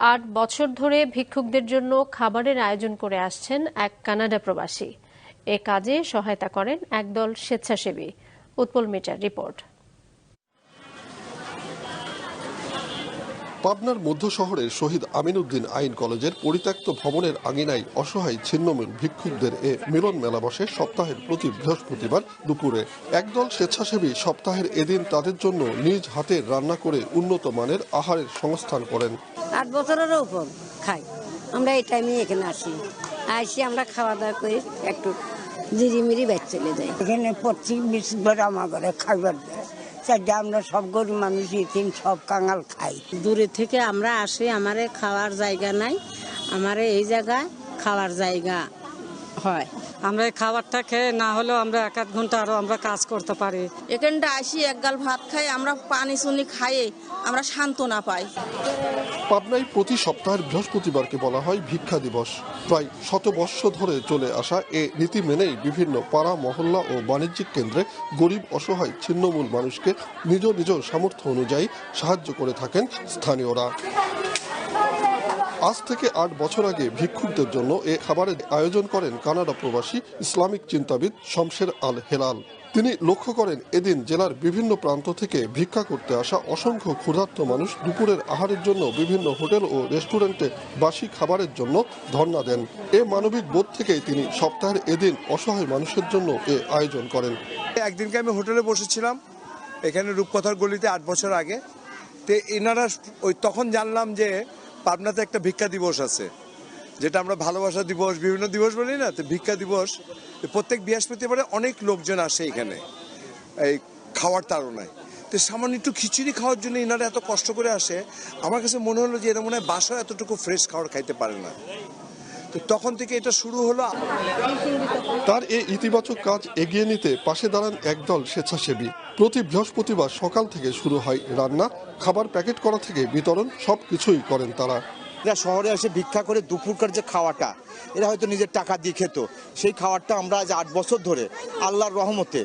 আট বছর ধরে ভিক্ষুকদের জন্য খাবারের আয়োজন করে আসছেন এক কানাডা প্রবাসী। এ কাজে সহায়তা করেন একদল স্বেচ্ছাসেবী। উৎপল মিটার রিপোর্ট। পাবনার মধ্য শহরের শহীদ আমিনউদ্দিন আইন কলেজের পরিত্যক্ত ভবনের আঙিনায় অসহায় ছিন্নমিল ভিক্ষুকদের এ মিলন মেলা বসে সপ্তাহের প্রতি বৃহস্পতিবার দুপুরে। একদল স্বেচ্ছাসেবী সপ্তাহের এদিন তাদের জন্য নিজ হাতে রান্না করে উন্নত মানের আহারের সংস্থান করেন। আট বছরেরও উপর খাই। আমরা এই টাইমে এখানে আসি। আসি আমরা খাওয়া দাওয়া করে একটু জিরিমিরি ব্যাগ চলে যাই। এখানে প্রত্যেক বৃহস্পতিবার আমার ঘরে খাইবার দেয়। চারটে আমরা সব গরিব মানুষ ইতিম, সব কাঙাল খাই। দূরে থেকে আমরা আসি, আমারে খাওয়ার জায়গা নাই, আমারে এই জায়গায় খাওয়ার জায়গা। হয়। আমরা এই খাবারটা খেয়ে না হলেও আমরা এক আধ ঘণ্টা আরও আমরা কাজ করতে পারি। এখানটা আসি এক গাল ভাত খাই আমরা পানি সুনি খাইয়ে আমরা শান্ত না পাই। পাবনায় প্রতি সপ্তাহের বৃহস্পতিবারকে বলা হয় ভিক্ষা দিবস। প্রায় শত বর্ষ ধরে চলে আসা এ নীতি মেনেই বিভিন্ন পাড়া মহল্লা ও বাণিজ্যিক কেন্দ্রে গরিব অসহায় ছিন্নমূল মানুষকে নিজ নিজ সামর্থ্য অনুযায়ী সাহায্য করে থাকেন স্থানীয়রা। আজ থেকে আট বছর আগে ভিক্ষুকদের জন্য এ খাবারের আয়োজন করেন কানাডা প্রবাসী ইসলামিক চিন্তাবিদ শমশের আল হেলাল। তিনি লক্ষ্য করেন, এদিন জেলার বিভিন্ন প্রান্ত থেকে ভিক্ষা করতে আসা অসংখ্য ক্ষুধার্ত মানুষ দুপুরের আহারের জন্য বিভিন্ন হোটেল ও রেস্টুরেন্টে বাসি খাবারের জন্য ধর্ণা দেন। এ মানবিক বোধ থেকেই তিনি সপ্তাহের এদিন অসহায় মানুষের জন্য এ আয়োজন করেন। একদিনকে আমি হোটেলে বসেছিলাম, এখানে রূপকথার গলিতে আট বছর আগে। তে এনারা ওই তখন জানলাম যে পাবনাতে একটা ভিক্ষা দিবস আছে, যেটা আমরা ভালোবাসা দিবস, বিভিন্ন দিবস বলি না, তো ভিক্ষা দিবস প্রত্যেক বৃহস্পতিবারে অনেক লোকজন আসে এখানে, এই খাওয়ার তাড়নায়। তো সামান্য একটু খিচুড়ি খাওয়ার জন্য এনারা এত কষ্ট করে আসে, আমার কাছে মনে হলো যে এরা মনে হয় বাসা এতটুকু ফ্রেশ খাবার খাইতে পারে না। তো তখন থেকে এটা শুরু হলো তার এই ইতিবাচক কাজ এগিয়ে নিতে পাশে দাঁড়ান একদল স্বেচ্ছাসেবী। প্রতি বৃহস্পতিবার সকাল থেকে শুরু হয় রান্না খাবার প্যাকেট করা থেকে বিতরণ সব কিছুই করেন তারা। এরা শহরে এসে ভিক্ষা করে দুপুরকার যে খাওয়াটা এরা হয়তো নিজের টাকা দিয়ে খেত। সেই খাবারটা আমরা আজ আট বছর ধরে আল্লাহর রহমতে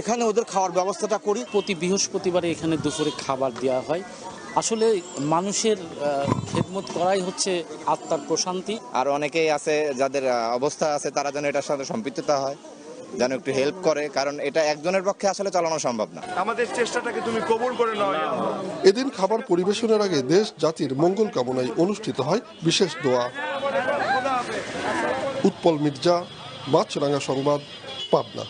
এখানে ওদের খাওয়ার ব্যবস্থাটা করি। প্রতি বৃহস্পতিবারে এখানে দুপুরে খাবার দেওয়া হয়। আসলে মানুষের খেদমত করাই হচ্ছে আত্মার প্রশান্তি। আর অনেকেই আছে যাদের অবস্থা আছে তারা যেন এটার সাথে সম্পৃক্ততা হয় যেন একটু হেল্প করে কারণ এটা একজনের পক্ষে আসলে চালানো সম্ভব না। আমাদের চেষ্টাটাকে তুমি কবুল করে নাও এদিন খাবার পরিবেশনের আগে দেশ জাতির মঙ্গল কামনায় অনুষ্ঠিত হয় বিশেষ দোয়া। উৎপল মির্জা মাছরাঙ্গা সংবাদ পাবনা।